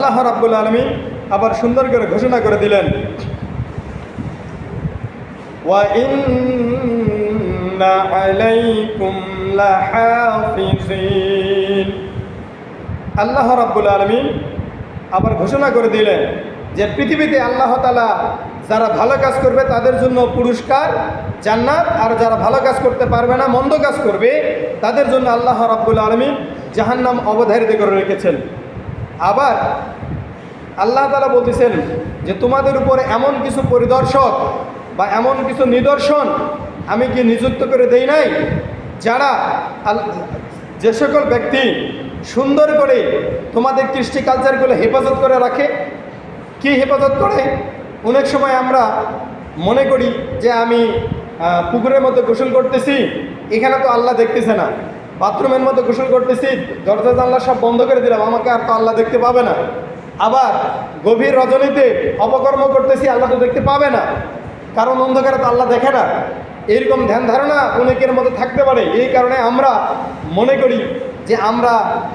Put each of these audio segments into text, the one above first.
আল্লাহ রাব্বুল আলমী আবার সুন্দর করে ঘোষণা করে দিলেন। আল্লাহ রাব্বুল আলমী আবার ঘোষণা করে দিলেন যে পৃথিবীতে আল্লাহ তালা যারা ভালো কাজ করবে তাদের জন্য পুরস্কার, জান্নাত, আর যারা ভালো কাজ করতে পারবে না, মন্দ কাজ করবে, তাদের জন্য আল্লাহ রাব্বুল আলমী জাহান্নাম অবধারিত করে রেখেছেন। আবার আল্লাহ তালা বলতেছেন যে তোমাদের উপরে এমন কিছু পরিদর্শক বা এমন কিছু নিদর্শন আমি কি নিযুক্ত করে দেই নাই? যারা যে সকল ব্যক্তি সুন্দর করে তোমাদের কৃষ্টি কালচারগুলো হেফাজত করে রাখে। কি হেফাজত করে? অনেক সময় আমরা মনে করি যে আমি পুকুরের মধ্যে গোসল করতেছি, এখানে তো আল্লাহ দেখতেছে না। বাথরুমের মধ্যে গোসল করতেছি, দরজা, জানলা সব বন্ধ করে দিলাম, আমাকে আর তো আল্লাহ দেখতে পাবে না। আবার গভীর রজনীতে অপকর্ম করতেছি, আল্লাহ তো দেখতে পাবে না। কারণ অন্ধকারে তো আল্লাহ দেখে না। এইরকম ধ্যান ধারণা অনেকের মধ্যে থাকতে পারে। এই কারণে আমরা মনে করি যে আমরা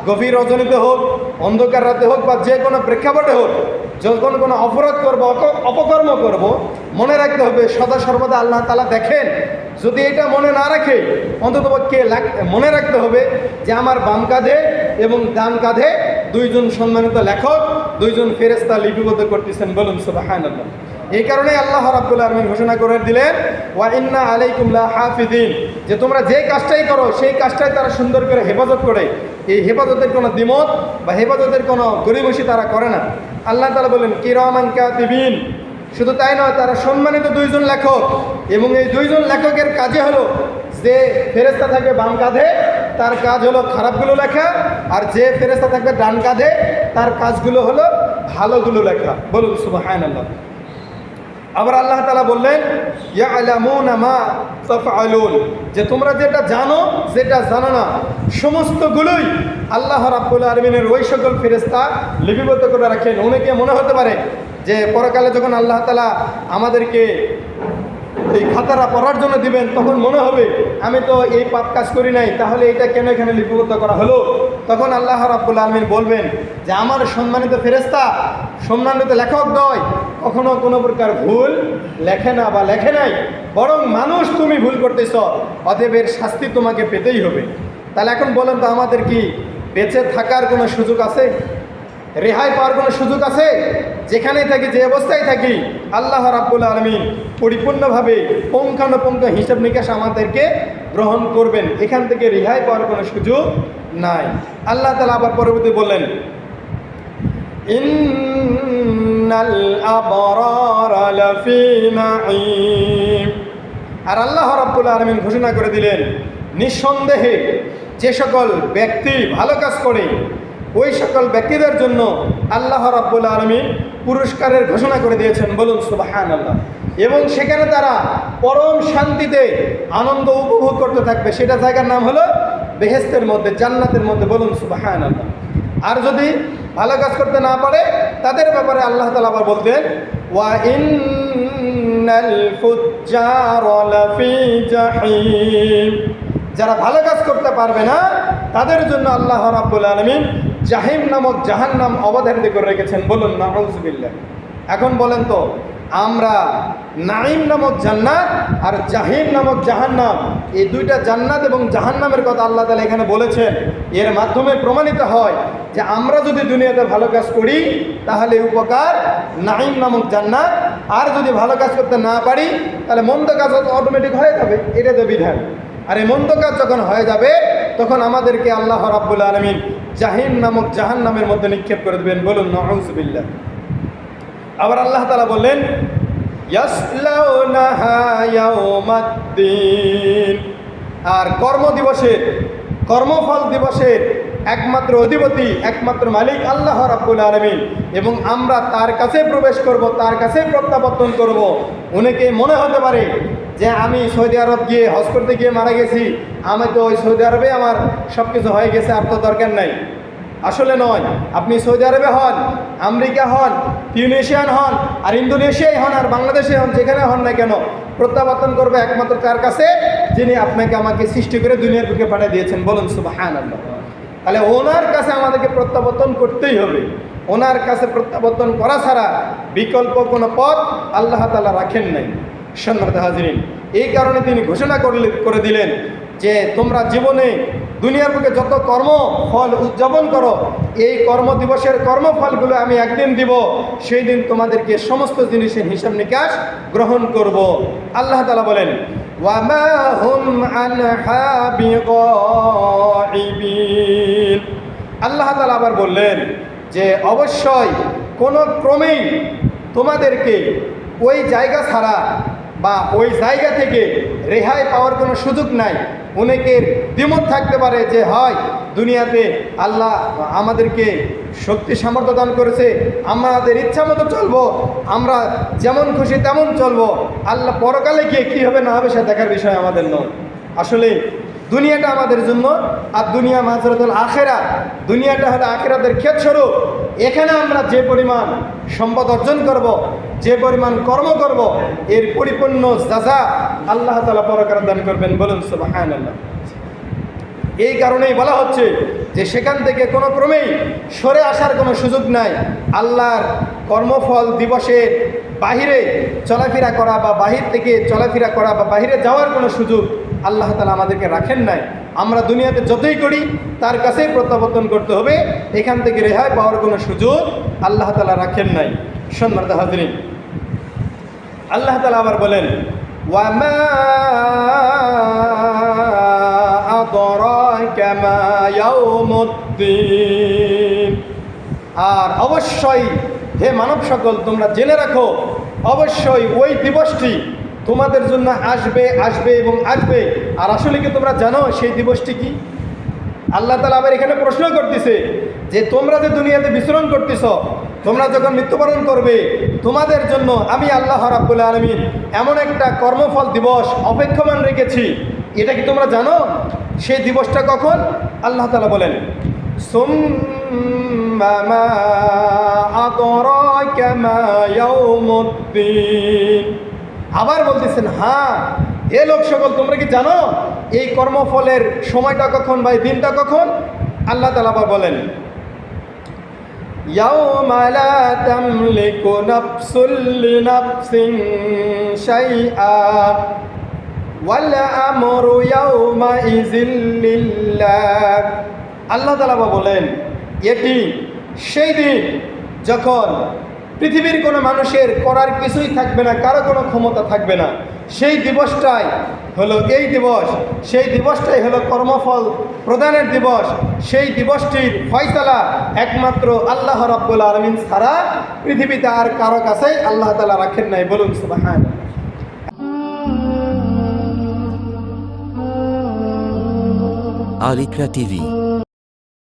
গভীর রজনীতে হোক, অন্ধকার রাতে হোক বা যে কোনো প্রেক্ষাপটে হোক যখন কোনো অপরাধ করব অপকর্ম করব, মনে রাখতে হবে সদা সর্বদা আল্লাহ তালা দেখেন। যদি এটা মনে না রাখে, অন্ততপক্ষে মনে রাখতে হবে যে আমার বাম কাঁধে এবং ডান কাঁধে দুইজন সম্মানিত লেখক, দুইজন ফেরেস্তা লিপিবদ্ধ করতেছেন বলুন সুবাহান এই কারণে আল্লাহ রাব্বুল আলমিন ঘোষণা করে দিলেন, ওয়া ইন্না আলাইকুমলা হাফিদিন যে তোমরা যে কাজটাই করো, সেই কাজটাই তারা সুন্দর করে হেফাজত করে। এই হেফাজতের কোনো দ্বিমত বা হেফাজতের কোনো গরিবসি তারা করে না। আল্লাহ তালা বলেন কিরমান কাতিবিন। শুধু তাই নয়, তারা সম্মানিত দুইজন লেখক এবং এই দুইজন লেখকের কাজে হলো যে ফেরেস্তা থাকবে বাম কাঁধে, তার কাজ হলো খারাপগুলো লেখা, আর যে ফেরেস্তা থাকবে ডান কাঁধে, তার কাজগুলো হলো ভালোগুলো লেখা। বলুন সুবাহান আল্লাহ আবার আল্লাহ তালা বললেন, ইয়ালামুনা মা যে তোমরা যেটা জানো যেটা জানো না। সমস্তগুলোই আল্লাহ রাব্বুল আলমিনের ওই সকল ফেরেস্তা লিপিবদ্ধ করে রাখেন। অনেকে মনে হতে পারে যে পরকালে যখন আল্লাহ তালা আমাদেরকে এই খাতারা পড়ার জন্য দিবেন, তখন মনে হবে, আমি তো এই পাপ কাজ করি নাই, তাহলে এটা কেন এখানে লিপিবদ্ধ করা হলো? তখন আল্লাহ রাব্বুল আলমিন বলবেন যে, আমার সম্মানিত ফেরেস্তা সম্মানিত লেখক দয়, কখনো কোনো প্রকার ভুল লেখে না বা লেখে নাই, বরং মানুষ তুমি ভুল করতেছ অতএব এর শাস্তি তোমাকে পেতেই হবে। তাহলে এখন বলেন তো, আমাদের কি বেঁচে থাকার কোনো সুযোগ আছে? রেহাই পাওয়ার কোনো সুযোগ আছে? যেখানেই থাকি, যে অবস্থায় থাকি, আল্লাহ রাব্বুল আলমিন পরিপূর্ণভাবে পুঙ্খানুপুঙ্খ হিসাব নিকাশ আমাদেরকে গ্রহণ করবেন। এখান থেকে রেহাই পাওয়ার কোনো সুযোগ নাই। আল্লাহ তালা আবার পরবর্তী বললেন আর আল্লাহ রাব্বুল আলমিন ঘোষণা করে দিলেন, নিঃসন্দেহে যে সকল ব্যক্তি ভালো কাজ করে, ওই সকল ব্যক্তিদের জন্য আল্লাহ রাব্বুল আলমিন পুরস্কারের ঘোষণা করে দিয়েছেন। বলুন সুবাহান আল্লাহ এবং সেখানে তারা পরম শান্তিতে আনন্দ উপভোগ করতে থাকবে। সেটা জায়গার নাম হলো বেহেস্তের মধ্যে, জান্নাতের মধ্যে বলুন সুবাহান আল্লাহ আর যদি ভালো কাজ করতে না পারে, তাদের ব্যাপারে আল্লাহ তালা আবার বলতেন, ওয়া যারা ভালো কাজ করতে পারবে না, তাদের জন্য আল্লাহ রাব্বুল আলমিন জাহিম নামক জাহান্নাম অবধারিত করে রেখেছেন। বলুন, নাউজবিল্লাহ। এখন বলেন তো আমরা নাইম নামক জান্নাত আর জাহিম নামক জাহান্নাম। এই দুইটা জান্নাত এবং জাহান্নামের কথা আল্লাহ তালা এখানে বলেছেন। এর মাধ্যমে প্রমাণিত হয় যে আমরা যদি দুনিয়াতে ভালো কাজ করি, তাহলে উপকার নাইম নামক জান্নাত। আর যদি ভালো কাজ করতে না পারি, তাহলে মন্দ কাজ অটোমেটিক হয়ে যাবে। এটা তো বিধান। আর এই মন্দ কাজ যখন হয়ে যাবে, তখন আমাদেরকে আল্লাহ রাব্বুল আলমিন জাহিন নামক জাহান নামের মধ্যে নিক্ষেপ করে দেবেন। বলুন নজবিল্লা আবার আল্লাহ তালা বললেন আর কর্ম দিবসের, কর্মফল দিবসের একমাত্র অধিপতি, একমাত্র মালিক আল্লাহ রাব্বুল আলমিন। এবং আমরা তার কাছে প্রবেশ করব, তার কাছে প্রত্যাবর্তন করব। অনেকে মনে হতে পারে যে আমি সৌদি আরব গিয়ে হজ করতে গিয়ে মারা গেছি, আমি তো ওই সৌদি আরবে আমার সব কিছু হয়ে গেছে, আর তো দরকার নাই। আসলে নয়। আপনি সৌদি আরবে হন, আমেরিকা হন টিউনেশিয়ান হন, আর ইন্দোনেশিয়ায় হন, আর বাংলাদেশে হন, যেখানে হন না কেন, প্রত্যাবর্তন করবে একমাত্র তার কাছে? যিনি আপনাকে আমাকে সৃষ্টি করে দুনিয়ার বুকে পাঠিয়ে দিয়েছেন। বলুন সুবাহান আল্লাহ তাহলে ওনার কাছে আমাদেরকে প্রত্যাবর্তন করতেই হবে। ওনার কাছে প্রত্যাবর্তন করা ছাড়া বিকল্প কোনো পথ আল্লাহ তালা রাখেন নাই। সন্ন্যত হাজরিন, এই কারণে তিনি ঘোষণা করলে, করে দিলেন যে তোমরা জীবনে দুনিয়ার বুকে যত কর্ম, ফল উদযাপন করো, এই কর্ম দিবসের কর্মফলগুলো আমি একদিন দিব সেই দিন তোমাদেরকে সমস্ত জিনিসের হিসাব নিকাশ গ্রহণ করব। আল্লাহ তালা বলেন আল্লাহ তালা আবার বললেন যে, অবশ্যই কোনো ক্রমেই তোমাদেরকে ওই জায়গা ছাড়া বা ওই জায়গা থেকে রেহাই পাওয়ার কোনো সুযোগ নাই। অনেকের দ্বিমত থাকতে পারে যে, হয়, দুনিয়াতে আল্লাহ আমাদেরকে শক্তি সামর্থ্য দান করেছে, আমাদের ইচ্ছা মতো চলবো, আমরা যেমন খুশি তেমন চলবো। আল্লাহ পরকালে গিয়ে কী হবে না হবে সে দেখার বিষয় আমাদের নয়। আসলে দুনিয়াটা আমাদের জন্য, আর দুনিয়া মাজরাতুল আখেরা দুনিয়াটা হলো আখেরাতের ক্ষেতস্বরূপ। এখানে আমরা যে পরিমাণ সম্পদ অর্জন করব, যে পরিমাণ কর্ম করব, এর পরিপূর্ণ যাজা আল্লাহ তালা পরকার দান করবেন বলুন সুবাহান এই কারণেই বলা হচ্ছে যে সেখান থেকে কোনো ক্রমেই সরে আসার কোনো সুযোগ নাই। আল্লাহর কর্মফল দিবসের বাহিরে চলাফেরা করা বা বাহির থেকে চলাফেরা করা বা বাহিরে যাওয়ার কোনো সুযোগ আল্লাহ তালা আমাদেরকে রাখেন নাই। আমরা দুনিয়াতে যতই করি, তার কাছেই প্রত্যাবর্তন করতে হবে। এখান থেকে রেহাই পাওয়ার কোনো সুযোগ আল্লাহ তালা রাখেন নাই। সম্মানিত হাজরিন, আল্লাহ তালা আবার বলেন, ওয়ামা আর অবশ্যই হে মানব সকল তোমরা জেনে রাখো, অবশ্যই ওই দিবসটি তোমাদের জন্য আসবে আসবে এবং আসবে। আর আসলে কি তোমরা জানো সেই দিবসটি কি? আল্লাহ তালা আবার এখানে প্রশ্ন করতেছে যে তোমরা যে দুনিয়াতে বিচরণ করতেছ, তোমরা যখন মৃত্যুবরণ করবে, তোমাদের জন্য আমি আল্লাহ রাব্বুল আলমিন এমন একটা কর্মফল দিবস অপেক্ষমান রেখেছি। এটা কি তোমরা জানো? সেই দিবসটা কখন? আল্লাহ তালা বলেন, সুম্মা আবার বলতেছেন হ্যাঁ এ লোক সকল তোমরা কি জানো এই কর্মফলের সময়টা কখন বা এই দিনটা কখন আল্লাহ তালা আবার বলেন يوم لا تملك نفس لنفس شيئا والأمر يومئذ لله আল্লাহ তালা বলেন এটি সেই দিন যখন পৃথিবীর কোনো মানুষের করার কিছুই থাকবে না, কারও কোনো ক্ষমতা থাকবে না। সেই দিবসটাই হলো এই দিবস, সেই দিবসটাই হলো কর্মফল প্রদানের দিবস। সেই দিবসটির ফয়সালা একমাত্র আল্লাহ রব্বুল আলমিন ছাড়া পৃথিবীতে আর কারও কাছেই আল্লাহ তালা রাখেন নাই। বলুন সুবাহান। আলিকরা টিভি